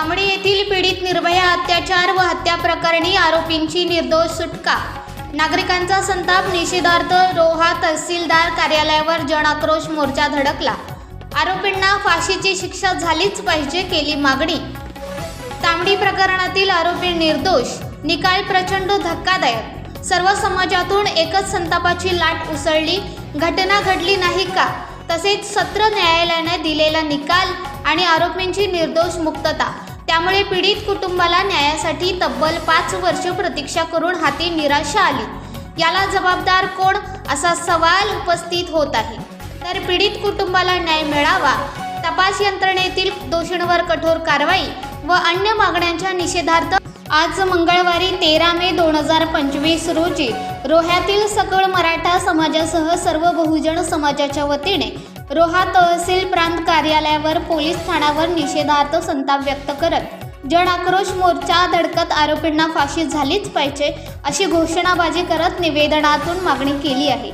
तांबडी येथील पीडित निर्भया अत्याचार व हत्या प्रकरणी आरोपींची निर्दोष सुटका. नागरिकांचा संताप निषेधार्थ रोहा तहसीलदार कार्यालयावर जनआक्रोश मोर्चा धडकला. आरोपींना फाशीची शिक्षा झालीच पाहिजे केली मागणी. तांबडी प्रकरणातील आरोपी निर्दोष निकाल प्रचंड धक्कादायक. सर्व समाजातून एकच संतापाची लाट उसळली घटना घडली नाही का? तसेच सत्र न्यायालयाने दिलेला निकाल आणि आरोपींची निर्दोष मुक्तता. त्यामुळे पीडित कुटुंबाला न्यायासाठी तब्बल पाच वर्ष प्रतीक्षा करून हाती निराशा आली. याला जबाबदार कोण? असा सवाल उपस्थित होत आहे. तर पीडित कुटुंबाला न्याय मिळावा तपास यंत्रणेतील दोषींवर कठोर कारवाई व अन्य मागण्यांच्या निषेधार्थ आज मंगळवारी तेरा मे दोन हजार पंचवीस रोजी रोह्यातील सकळ मराठा समाजासह सर्व बहुजन समाजाच्या वतीने रोहा तहसील प्रांत कार्यालयावर पोलीस ठाण्यावर निषेधार्थ संताप व्यक्त करत जन आक्रोश मोर्चा धडकत आरोपींना फाशी झालीच पाहिजे अशी घोषणाबाजी करत निवेदनातून मागणी केली आहे.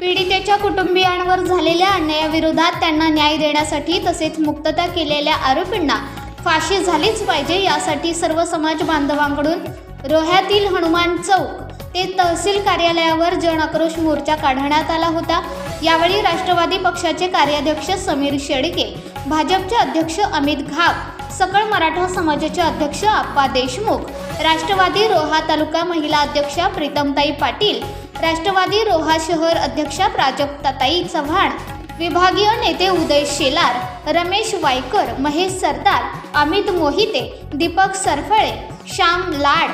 पीडितेच्या कुटुंबियांवर झालेल्या अन्यायाविरोधात त्यांना न्याय देण्यासाठी तसेच मुक्तता केलेल्या आरोपींना फाशी झालीच पाहिजे यासाठी सर्व समाज बांधवांकडून रोह्यातील हनुमान चौक ते तहसील कार्यालयावर जन आक्रोश मोर्चा काढण्यात आला होता. यावेळी राष्ट्रवादी पक्षाचे कार्याध्यक्ष समीर शेडके भाजपचे अध्यक्ष अमित घाग सकळ मराठा समाजाचे अध्यक्ष आप्पा देशमुख राष्ट्रवादी रोहा तालुका महिला अध्यक्षा प्रीतमताई पाटील राष्ट्रवादी रोहा शहर अध्यक्षा प्राजक्ताताई चव्हाण विभागीय नेते उदय शेलार रमेश वायकर महेश सरदार अमित मोहिते दीपक सरफळे श्याम लाड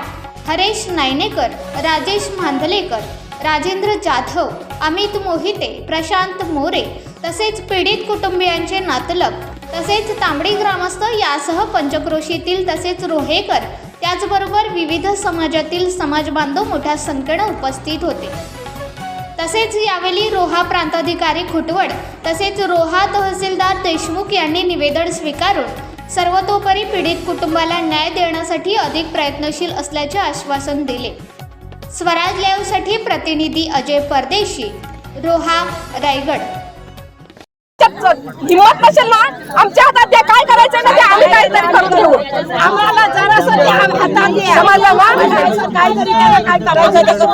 हरेश नायनेकर राजेश मांधलेकर राजेंद्र जाधव अमित मोहिते प्रशांत मोरे तसेच पीडित कुटुंबियांचे नातलग तसेच तांबडी ग्रामस्थ यासह पंचक्रोशीतील तसेच रोहेकर त्याचबरोबर विविध समाजातील समाज बांधव मोठ्या संख्येनं उपस्थित होते. तसेच यावेळी रोहा प्रांताधिकारी खुटवड तसेच रोहा तहसीलदार देशमुख यांनी निवेदन स्वीकारून सर्वतोपरी पीडित कुटुंबाला न्याय देण्यासाठी अधिक प्रयत्नशील असल्याचे आश्वासन दिले. स्वराज लाईव्हसाठी प्रतिनिधी अजय परदेशी रोहा रायगड. हिंमत नसेल ना आमच्या हातात द्या काय करायचं ना ते? आम्ही काहीतरी करून घेऊ आम्हाला जरासं हातात? काहीतरी काय करायचं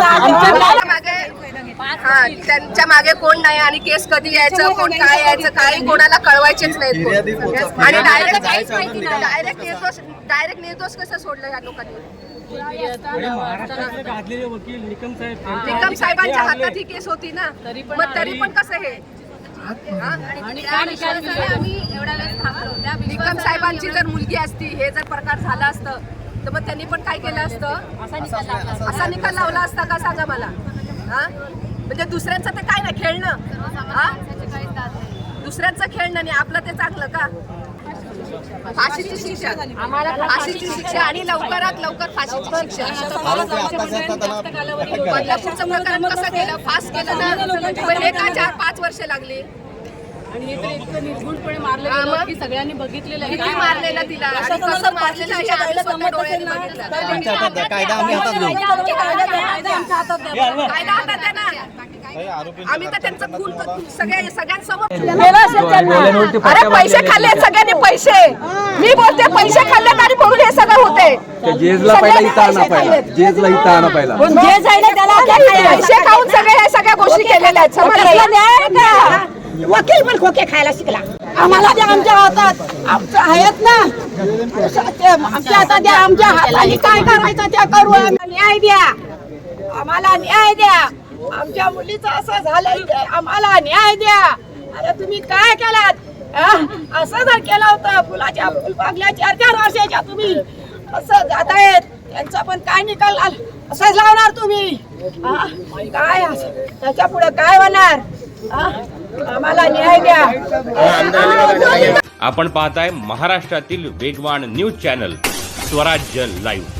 हा त्यांच्या मागे कोण नाही आणि केस कधी यायचं कोण काय यायचं काही कोणाला कळवायचेच नाहीत. आणि डायरेक्ट डायरेक्ट निर्दोष डायरेक्ट निर्दोष कसं सोडलं या लोकांनी? निकम साहेब निकम साहेबांच्या हातात ही केस होती ना. मग तरी पण कसं हे? निकम साहेबांची जर मुलगी असती हे जर प्रकार झाला असतं तर मग त्यांनी पण काय केलं असतं? असा निकाल लावला असता का सांगा मला? हा? म्हणजे दुसऱ्यांचं ते काय ना खेळणं. हा? दुसऱ्यांचं खेळणं नाही आपलं ते चांगलं का? फाशीची शिक्षा फाशीची शिक्षा आणि लवकरात लवकर फाशीची शिक्षा बदलापूरचं प्रकरण कसं केलं फास्ट केलं ना एका चार पाच वर्ष लागली आणि हे तर इतकं निर्घुणपणे मारलं हा? की सगळ्यांनी बघितलेलं आहे मारलेलं तिला कसं मारलेलं हे बघितलं कायदा आम्ही हातात घेऊ कायदा हातात आहे आम्ही तर त्यांचं खून सगळ्या सगळ्यांसमोर केलं असेल त्यांना. अरे पैसे खाल्ले सगळ्यांनी पैसे. मी बोलते पैसे खाल्ले आणि म्हणून हे सगळं होते जेजला पहिला इथं आणा पहिला. जेजला इथं आणा पहिला. जे जायला त्याला? पैसे खाऊन सगळे हे सगळ्या गोष्टी केलेल्या आहेत. समजलं? वकील पण खोके खायला शिकला. आम्हाला द्या आमच्या हातात. आमचं आहेत ना. आमच्या हातात द्या. आमच्या हाताने काय करायचं त्या करू आम्हाला न्याय द्या. आम्हाला न्याय द्या. आमच्या मुलीचं असं झालंय ते आम्हाला न्याय द्या. अरे तुम्ही काय केलात? हा? असं जर केलं होतं फुलाच्या फुलबागल्या चार चार वर्षाच्या तुम्ही. असं जातायत. त्यांचा पण काय निकाल असंच लावणार तुम्ही. हा? काय असं? त्याच्या पुढे काय होणार? आम्हाला न्याय द्या. आपण पाहताय महाराष्ट्रातील वेगवान न्यूज चॅनल स्वराज्य लाईव्ह.